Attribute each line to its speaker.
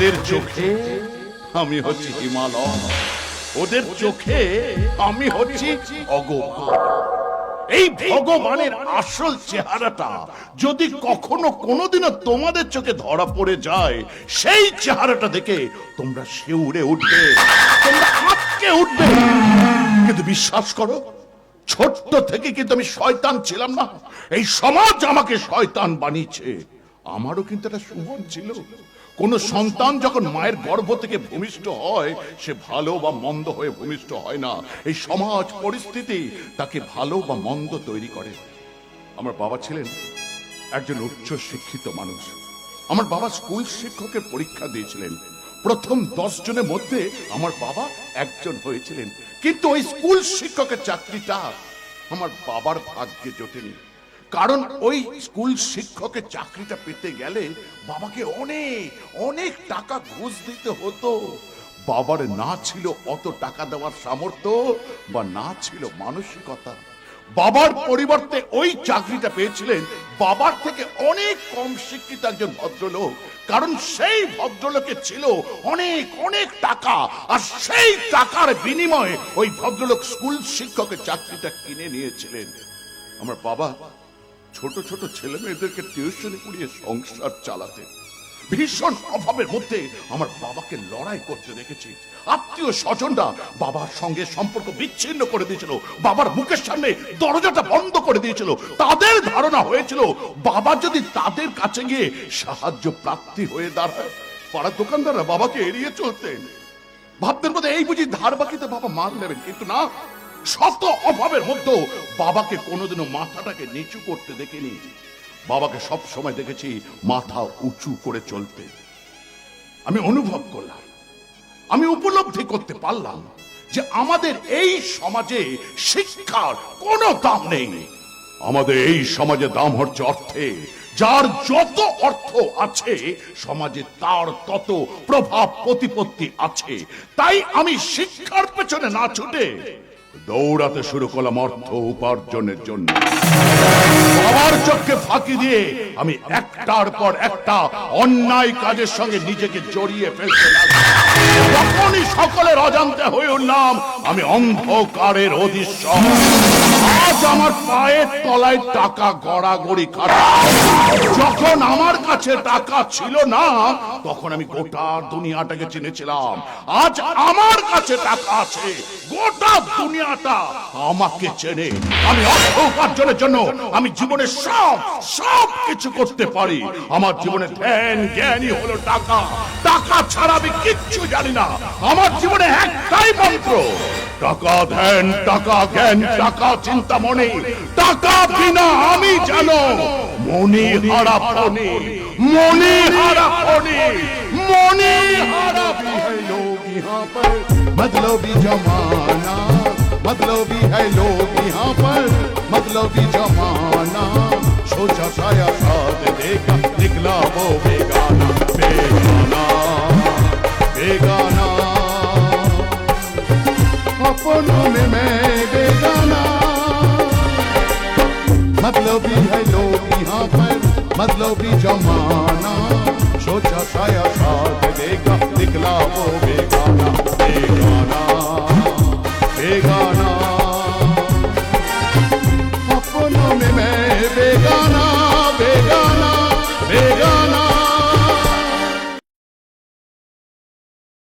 Speaker 1: ওদের চোখে আমি হচ্ছি হিমালয়। ওদের চোখে আমি হচ্ছি ভগবান এই ভগবানের আসল চেহারাটা যদি কখনো কোনোদিনও তোমাদের চোখে ধরা পড়ে যায়, সেই চেহারাটা দেখে তোমরা শিউরে উঠবে। তোমরা আটকে উঠবে। কিন্তু বিশ্বাস করো, ছোট্ট থেকে কিন্তু আমি শয়তান ছিলাম না। এই সমাজ আমাকে শয়তান বানিয়েছে। আমারও কিন্তু একটা সুমন ছিল। কোন সন্তান যখন মায়ের গর্ভ থেকে ভূমিষ্ঠ হয়, সে ভালো বা মন্দ হয়ে ভূমিষ্ঠ হয় না। এই সমাজ পরিস্থিতি তাকে ভালো বা মন্দ তৈরি করে। আমার বাবা ছিলেন একজন উচ্চ শিক্ষিত মানুষ। আমার বাবা স্কুল শিক্ষকের পরীক্ষা দিয়েছিলেন। প্রথম দশ জনের মধ্যে আমার বাবা একজন হয়েছিলেন। কিন্তু ওই স্কুল শিক্ষকের চাকরিটা আমার বাবার ভাগ্যে জোটেনি। কারণ ওই স্কুল শিক্ষকের চাকরিটা পেতে গেলে বাবাকে অনেক অনেক টাকা ঘুষ দিতে হতো। বাবার না ছিল অত টাকা দেওয়ার সামর্থ্য বা না ছিল মানসিকতা। বাবার পরিবর্তে ওই চাকরিটা পেয়েছিলেন বাবার থেকে অনেক কম শিক্ষিত একজন ভদ্রলোক, কারণ সেই ভদ্রলোকের ছিল অনেক অনেক টাকা আর সেই টাকার বিনিময়ে ওই ভদ্রলোক স্কুল শিক্ষকের চাকরিটা কিনে নিয়েছিলেন। আমার বাবা ছোট ছোট ছেলে মেয়েদেরকে টিউশনে পড়িয়ে সংসার চালাতেন ভীষণ অভাবের মধ্যে আমার বাবাকে লড়াই করতে দেখেছি। আত্মীয় স্বজনরা বাবার সঙ্গে সম্পর্ক বিচ্ছিন্ন করে দিয়েছিল। বাবার মুখের সামনে দরজাটা বন্ধ করে দিয়েছিল। তাদের ধারণা হয়েছিল, বাবা যদি তাদের কাছে গিয়ে সাহায্য প্রাপ্তি হয়ে দাঁড়ায়, পাড়ার দোকানদাররা বাবাকে এড়িয়ে চলতেন। ভাবতেন বোধ এই বুঝি ধার বাকিতে বাবা মার নেবেন। কিন্তু না শত অভাবের মধ্যেও বাবাকে কোনোদিনও মাথাটাকে নিচু করতে দেখিনি। বাবাকে সব সময় দেখেছি মাথা উঁচু করে চলতে। আমি অনুভব করলাম, আমি উপলব্ধি করতে পারলাম যে আমাদের এই সমাজে শিক্ষার কোনো দাম নেই। আমাদের এই সমাজে দাম হচ্ছে অর্থে, যার যত অর্থ আছে, সমাজে তার তত প্রভাব প্রতিপত্তি আছে। তাই আমি শিক্ষার পেছনে না ছুটে দৌড়াতে শুরু করলাম অর্থ উপার্জনের জন্য। বাবার চোখকে ফাঁকি দিয়ে আমি একটার পর একটা অন্যায় কাজের সঙ্গে নিজেকে জড়িয়ে ফেলতে যখনই সকলের অজান্তে হয়ে উঠলাম, আমি অন্ধকারের অধিশ্বর আজ আমার পায়ের তলায় টাকা গড়াগড়ি খাটা যখন আমার কাছে টাকা ছিল না, তখন আমি গোটা দুনিয়াটাকে চিনেছিলাম। আজ আমার কাছে টাকা আছে, গোটা দুনিয়াটা আমাকে চেনে। আমি অর্থ উপার্জনের জন্য আমি জীবনে সব সব কিছু করতে পারি। আমার জীবনে ধ্যান জ্ঞানই হলো টাকা। টাকা ছাড়া আমি কিচ্ছু জানি না। আমার জীবনে একটাই মন্ত্র টাকা ধ্যান টাকা জ্ঞান টাকা চিন্তা মনে টাকা বিনা আমি জানো মনি হারা ফনি মনি হারা ফনি মনি হারা
Speaker 2: भी है लोग यहाँ पर मतलबी जमाना मतलबी है लोग यहाँ पर मतलबी जमाना सोचा साया साथ देखा निकला वो बेगाना बेगाना बेगाना बोलूँ मैं मैं बेगाना। मतलब भी है लोग यहाँ पर मतलब भी जमाना।
Speaker 1: सोचा साया साथ देगा, निकला वो बेगाना बेगाना बेगाना। अपनों में मैं बेगाना बेगाना बेगाना।